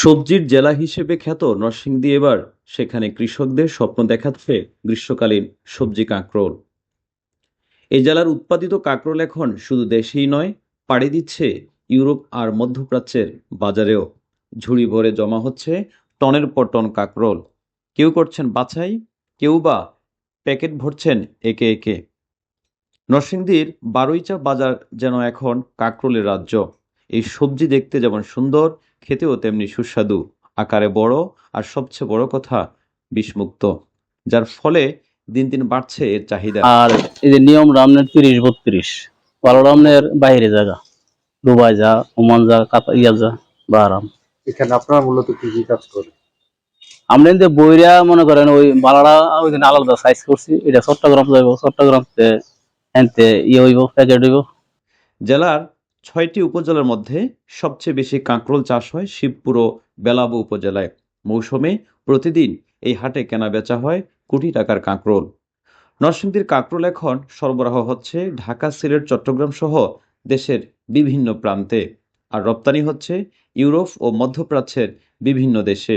সবজির জেলা হিসেবে খ্যাত নরসিংদী এবার সেখানে কৃষকদের স্বপ্ন দেখাচ্ছে গ্রীষ্মকালীন সবজি কাঁকরোল। এই জেলার উৎপাদিত কাঁকরোল এখন শুধু দেশেই নয়, পাড়ি দিচ্ছে ইউরোপ আর মধ্যপ্রাচ্যের বাজারেও। ঝুড়ি ভরে জমা হচ্ছে টনের পর টন কাঁকরোল। কেউ করছেন বাছাই, কেউ বা প্যাকেট ভরছেন একে একে। নরসিংদীর বারুইচা বাজার যেন এখন কাঁকরোলের রাজ্য। এই সবজি দেখতে যেমন সুন্দর খেতেও তেমনি সুস্বাদু আকারে বড় আর সবচেয়ে বড় কথা বিষমুক্ত যার ফলে দিন দিন বাড়ছে এর চাহিদা। আর এই যে নিয়ম রামনের তিরিশ বত্রিশ বারো রামনের বাইরে জায়গা দুবাই যা ওমান যা কাতা ইয়া যা বাহারাম এখানে আপনারা মূলত কি কি কাজ করেন? আমরা কিন্তু বইরা মনে করেন ওই বালাড়া ওই দিন আলাদা সাইজ করছি এটা চট্টগ্রাম যাইব চট্টগ্রাম তে এনতে ইয়ে হইব প্যাকেট হইব। জেলার ছয়টি উপজেলার মধ্যে সবচেয়ে বেশি কাঁকরোল চাষ হয় শিবপুর ও বেলাবু উপজেলায়। মৌসুমে প্রতিদিন এই হাটে কেনা বেচা হয় কোটি টাকার কাঁকরোল। নরসিংদীর কাঁকরোল এখন সরবরাহ হচ্ছে ঢাকা, সিলেট, চট্টগ্রাম সহ দেশের বিভিন্ন প্রান্তে আর রপ্তানি হচ্ছে ইউরোপ ও মধ্যপ্রাচ্যের বিভিন্ন দেশে।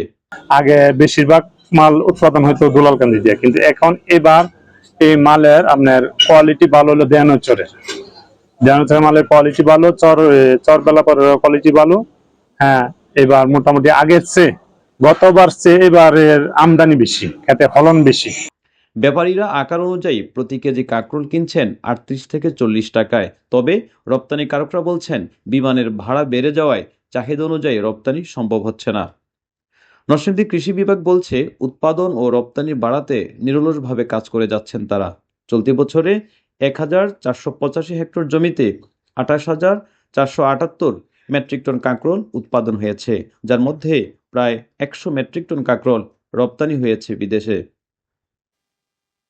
আগে বেশিরভাগ মাল উৎপাদন হয়তো দুলালকান্দি দিয়ে, কিন্তু এখন এবার এই মালের আপনার কোয়ালিটি ভালো হলো মালের কোয়ালিটি ভালো, চর চরবেলা কোয়ালিটি ভালো। হ্যাঁ এবার মোটামুটি আগের চেয়ে, গতবার চেয়ে এবারের আমদানি বেশি, এতে ফলন বেশি। ব্যাপারীরা আকার অনুযায়ী প্রতি কেজি কাঁকরোল কিনছেন আটত্রিশ থেকে চল্লিশ টাকায়। তবে রপ্তানিকারকরা বলছেন, বিমানের ভাড়া বেড়ে যাওয়ায় চাহিদা অনুযায়ী রপ্তানি সম্ভব হচ্ছে না। নরসিংদী কৃষি বিভাগ বলছে, উৎপাদন ও রপ্তানি বাড়াতে নিরলসভাবে কাজ করে যাচ্ছেন তারা। চলতি বছরে এক হাজার চারশো পঁচাশি হেক্টর জমিতে আঠাশ হাজার চারশো আটাত্তর মেট্রিক টন কাঁকরোল উৎপাদন হয়েছে, যার মধ্যে প্রায় একশো মেট্রিক টন কাঁকরোল রপ্তানি হয়েছে বিদেশে।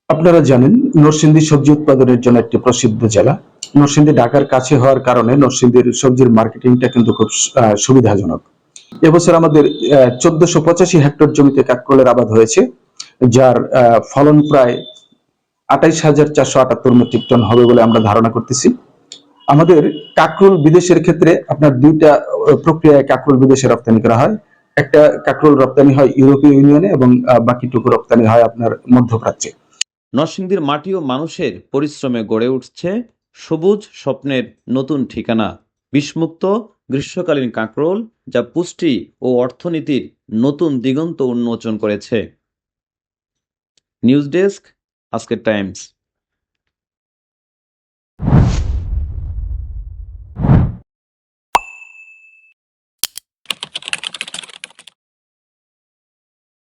আপনারা জানেন, নরসিংদী সবজি উৎপাদনের জন্য একটি প্রসিদ্ধ জেলা। নরসিংদী ঢাকার কাছে হওয়ার কারণে নরসিংদীর সবজির মার্কেটিংটা কিন্তু খুব সুবিধাজনক। এবছর আমাদের চোদ্দশো পঁচাশি হেক্টর জমিতে কাকরোলের আবাদ হয়েছে, যার ফলন প্রায় আঠাইশ হাজার চারশো আটাত্তর মেট্রিক টন হবে বলে আমরা ধারণা করতেছি। আমাদের কাকরোল বিদেশের ক্ষেত্রে আপনার দুইটা প্রক্রিয়ায় কাকরোল বিদেশে রপ্তানি করা হয়। একটা কাকরোল রপ্তানি হয় ইউরোপীয় ইউনিয়নে এবং বাকিটুকু রপ্তানি হয় আপনার মধ্যপ্রাচ্যে। নরসিংদীর মাটি ও মানুষের পরিশ্রমে গড়ে উঠছে সবুজ স্বপ্নের নতুন ঠিকানা। বিষমুক্ত গ্রীষ্মকালীন কাঁকরোল যা পুষ্টি ও অর্থনীতির নতুন দিগন্ত উন্মোচন করেছে। News desk আজকের টাইমস